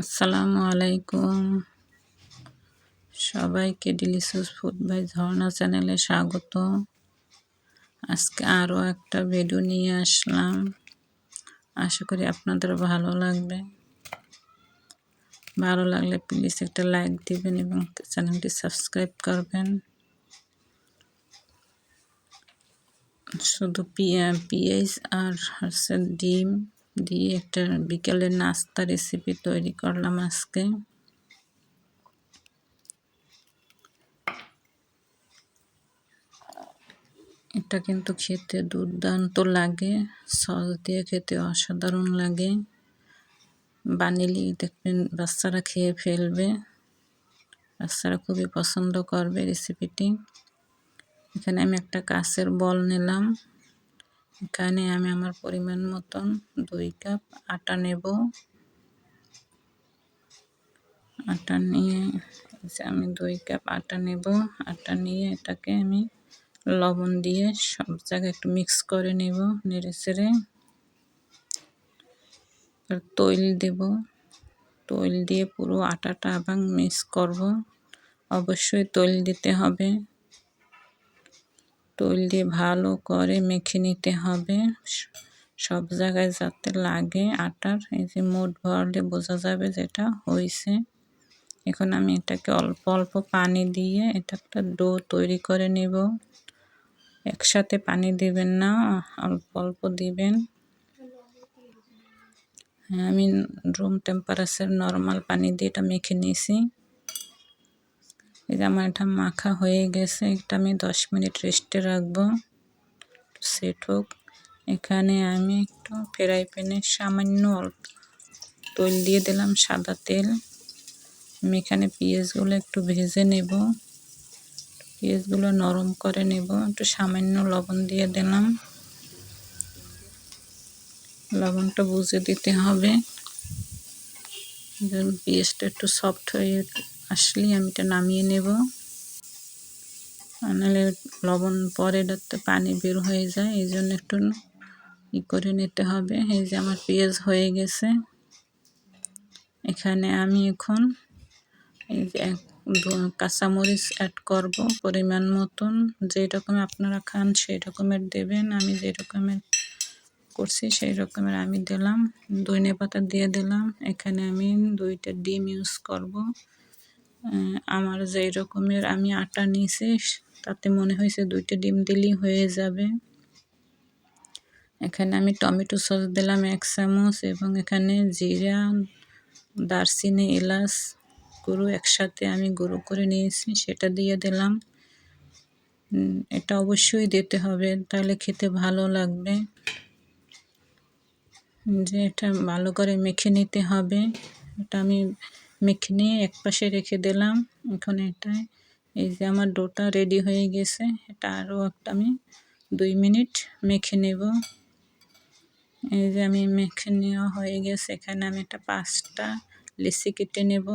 আসসালামু আলাইকুম। সবাইকে ডিলিশিয়াস ফুড বাই ঝর্ণা চ্যানেলে স্বাগত। আজকে আরও একটা ভিডিও নিয়ে আসলাম। আশা করি আপনাদের ভালো লাগবে। ভালো লাগলে প্লিজ একটা লাইক দিবেন এবং চ্যানেলটি সাবস্ক্রাইব করবেন। শুধু পিঁয়াজ আর হচ্ছে ডিম। দিয়ে একটা বিকেলের নাস্তা রেসিপি তৈরি করলাম আজকে। এটা কিন্তু খেতে দুর্দান্ত লাগে, সস দিয়ে খেতে অসাধারণ লাগে। বানিলি দেখবেন বাচ্চারা খেয়ে ফেলবে, বাচ্চারা খুবই পছন্দ করবে রেসিপিটি এখানে আমি একটা কাঁচের বল নিলাম। এখানে আমি আমার পরিমাণ মতন দুই কাপ আটা নেব। আটা নিয়ে আমি দুই কাপ আটা নেব। আটা নিয়ে এটাকে আমি লবণ দিয়ে সব জায়গায় একটু মিক্স করে নেব নেড়ে চেড়ে তৈল দেব। তৈল দিয়ে পুরো আটাটা আবার মিক্স করব। অবশ্যই তৈল দিতে হবে। তৈল দিয়ে ভালো করে মেখে নিতে হবে। সব জায়গায় যাতে লাগে আটার। এই যে মোট ভরলে বোঝা যাবে যেটা হয়েছে এখন আমি এটাকে অল্প অল্প পানি দিয়ে এটা একটা ডো তৈরি করে নেব। একসাথে পানি দিবেন না, অল্প অল্প দিবেন। হ্যাঁ আমি রুম টেম্পারেচার নর্মাল পানি দিয়ে এটা মেখে নিয়েছি এই যে আমার এটা মাখা হয়ে গেছে, এটা আমি দশ মিনিট রেস্টে রাখব। সেট হোক। এখানে আমি একটু ফ্রাই প্যানে সামান্য অল্প তেল দিয়ে দিলাম, সাদা তেল। আমি এখানে পেঁয়াজগুলো একটু ভেজে নেব। পেঁয়াজগুলো নরম করে নেব। একটু সামান্য লবণ দিয়ে দিলাম। লবণটা বুঝে দিতে হবে। পেঁয়াজটা একটু সফট হয়ে আসলেই আমি এটা নামিয়ে নেব। নাহলে লবণ পরে এটাতে পানি বের হয়ে যায়, এই জন্য একটু ই করে নিতে হবে। এই যে আমার পেঁয়াজ হয়ে গেছে। এখানে আমি এখন এই যে কাঁচামরিচ অ্যাড করব পরিমাণ মতন। যেই রকম আপনারা খান সেই রকমের দেবেন। আমি যে রকমের করছি সেই রকমের আমি দিলাম। দইনে পাতা দিয়ে দিলাম। এখানে আমি দুইটা ডিম ইউজ করব। আমার যেই রকমের আমি আটা নিয়েছি, তাতে মনে হয়েছে দুইটা ডিম দিলেই হয়ে যাবে। এখানে আমি টমেটো সস দিলাম এক চামচ এবং এখানে জিরা, দারচিনি, এলাচ গুঁড়ো একসাথে আমি গুঁড়ো করে নিয়েছি, সেটা দিয়ে দিলাম। এটা অবশ্যই দিতে হবে, তাহলে খেতে ভালো লাগবে। যে এটা ভালো করে মেখে নিতে হবে, এটা আমি মেখে নিয়ে এক পাশে রেখে দিলাম। এখন এটা এই যে আমার ডোটা রেডি হয়ে গেছে। এটা আরও একটা আমি দুই মিনিট মেখে নেব। এই যে আমি মেখে নেওয়া হয়ে গেছে। এখানে আমি একটা পাঁচটা লিচি কেটে নেব।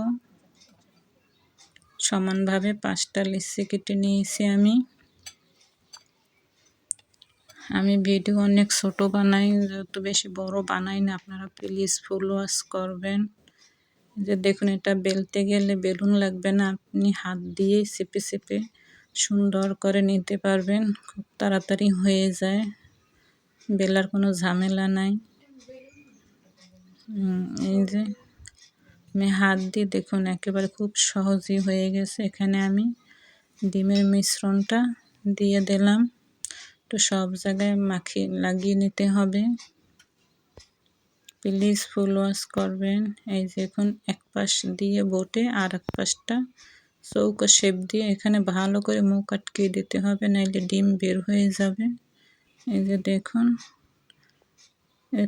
সমানভাবে পাঁচটা লিচি কেটে নিয়েছি আমি। আমি ভিডিও অনেক ছোট বানাই, যত বেশি বড় বানাই না, আপনারা প্লিজ ফুল ওয়াশ করবেন। যে দেখুন, এটা বেলতে গেলে বেলুন লাগবে না। আপনি হাত দিয়ে চেপে চেপে সুন্দর করে নিতে পারবেন। খুব তাড়াতাড়ি হয়ে যায়। বেলার কোনো ঝামেলা নাই। এই যে আমি হাত দিয়ে দেখুন, একেবারে খুব সহজই হয়ে গেছে। এখানে আমি ডিমের মিশ্রণটা দিয়ে দিলাম। তো সব জায়গায় মাখিয়ে লাগিয়ে নিতে হবে। প্লিজ ফুল ওয়াশ করবেন। এই যে এখন এক পাশ দিয়ে বোটে আর এক পাশটা চৌকা শেপ দিয়ে। এখানে ভালো করে মুখ আটকিয়ে দিতে হবে, নাইলে ডিম বের হয়ে যাবে। এই যে দেখুন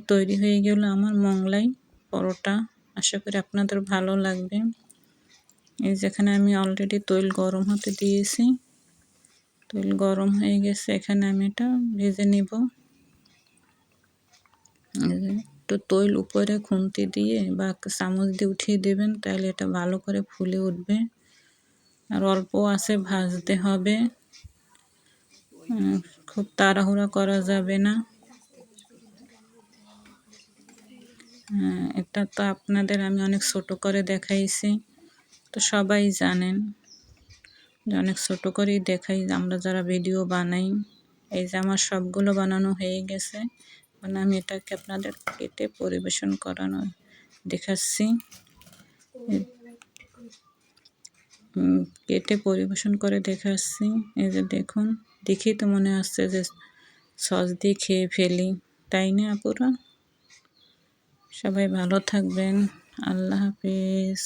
তৈরি হয়ে গেল আমার মংলাই পরোটা। আশা করি আপনাদের ভালো লাগবে। এই যেখানে আমি অলরেডি তৈল গরম হতে দিয়েছি। তৈল গরম হয়ে গেছে, এখানে আমি এটা ভেজে নিব। একটু তৈল উপরে খুন্তি দিয়ে বা চামচ দিয়ে উঠিয়ে দেবেন তাহলে এটা ভালো করে ফুলে উঠবে। আর অল্প আছে ভাজতে হবে। খুব তাড়াহুড়া করা যাবে না। হ্যাঁ, এটা তো আপনাদের আমি অনেক ছোট করে দেখাইছি তো সবাই জানেন যে অনেক ছোট করেই দেখাই আমরা যারা ভিডিও বানাই এই যে আমার সবগুলো বানানো হয়ে গেছে। মানে আমি এটাকে আপনাদের কেটে পরিবেশন করানো দেখাচ্ছি। কেটে পরিবেশন করে দেখাচ্ছি। এই যে দেখুন, দেখেই তো মনে হচ্ছে যে সস দিয়ে খেয়ে ফেলি, তাই না আপুরা? সবাই ভালো থাকবেন। আল্লাহ হাফিজ।